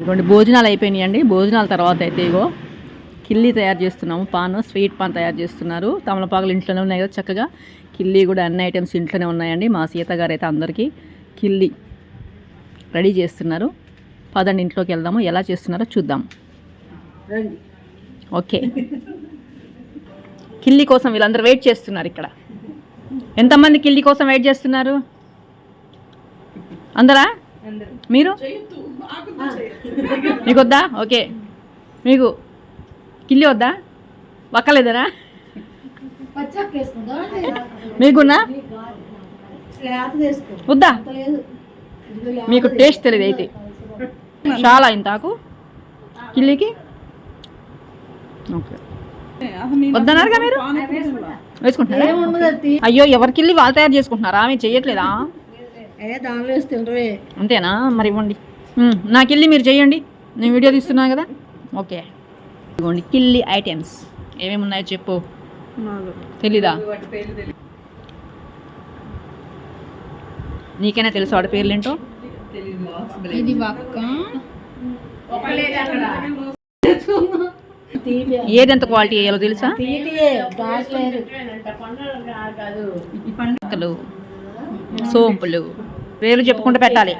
ఇదిగోండి భోజనాలు అయిపోయినాయండి. భోజనాల తర్వాత అయితే ఇగో కిల్లీ తయారు చేస్తున్నాము. పాన్ స్వీట్ పాన్ తయారు చేస్తున్నారు. తమలపాకులు ఇంట్లోనే ఉన్నాయి కదా చక్కగా. కిల్లీ కూడా అన్ని ఐటమ్స్ ఇంట్లోనే ఉన్నాయండి. మా సీత గారు అయితే అందరికీ కిల్లీ రెడీ చేస్తున్నారు. పదండి ఇంట్లోకి వెళ్దాము. ఎలా చేస్తున్నారో చూద్దాం. ఓకే. కిల్లీ కోసం వీళ్ళందరూ వెయిట్ చేస్తున్నారు ఇక్కడ. ఎంతమంది కిల్లీ కోసం వెయిట్ చేస్తున్నారు? అందరా? మీరు? మీకు వద్దా ఓకే. మీకు కిల్లి వద్దా? వక్కలేదరా మీకున్నా? వద్దా? మీకు టేస్ట్ తెలియదు అయితే. చాలా అయింది తాకు కిల్లీకి ఓకే. వద్దన్నారుగా మీరు? వేసుకుంటారా అయ్యో ఎవరి కిల్లి వాళ్ళు తయారు చేసుకుంటున్నారా? మీరు చెయ్యట్లేదా? అంతేనా? మరి ఇవ్వండి. మ్మ్, నా కిల్లి మీరు చెయ్యండి నేను వీడియో తీస్తున్నాను కదా. ఓకే. ఇదిగోండి. కిల్లి ఐటమ్స్. ఏమేమి ఉన్నాయో చెప్పు. తెలీదా? నీకైనా తెలుసు వాడి పేర్లేంటో? ఇది వక్క. తీపి ఏది ఎంత క్వాలిటీ వేయాలో తెలుసా? సోంపులు. పేర్లు చెప్పుకుంటూ పెట్టాలి.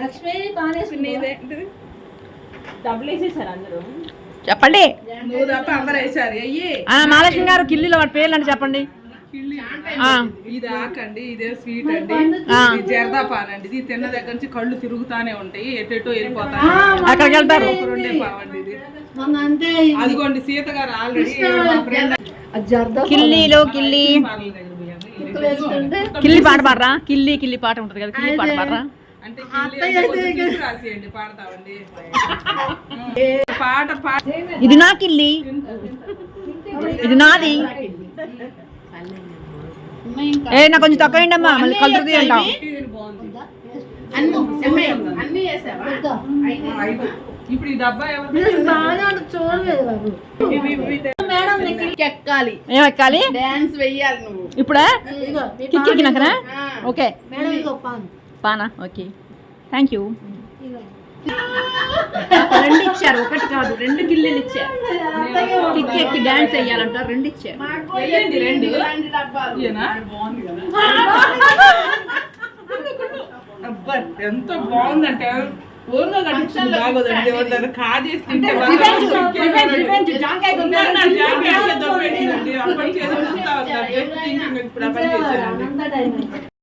చెప్పండి. మహాలక్ష్మి గారు కిల్లీలో వాడి పేర్లు అంటే చెప్పండి. ఇది ఆకండి ఇదే స్వీట్ అండి. ఇది అండి. తిన్న దగ్గర నుంచి కళ్ళు తిరుగుతానే ఉంటాయి ఎటెటో వెళ్ళిపోతాయి. అక్కడికి వెళ్తారు. రెండే పావండి ఇది. మొన్న అంతే అదిగోండి సీత గారు ఆల్రెడీ కిల్లీలో కిల్లి. కిల్లి పాట పాడరా? కిల్లి కిల్లి పాట ఉంటుంది కదా కిల్లి పాట పాడరా? ఇది నా కిల్లి. ఇది నాది. ఏ నాకు కొంచెం తక్కువ అమ్మా మళ్ళీ కలుతుంది అంటాం ఇప్పుడు ఈ డబ్బా ఎవరు ఉంటుంది చూడలేదు బాబు. ఎక్కాలి. ఏం ఎక్కాలి? డాన్స్ వెయ్యాలి నువ్వు. ఇప్పుడా? ఎక్కినాకనా? ఓకే. పాన్. ఓకే. Thank you. రెండు ఇచ్చారు. ఒకటి కాదు రెండు గిల్లెలు ఇచ్చారు. కిక్కి ఎక్కి డాన్స్ వేయాలంట రెండు ఇచ్చారు. రెండు. ఎంత బాగుందంటే. ఊరుగా కట్టించింది బాగోదండి కాజేసి నేను ఇప్పుడు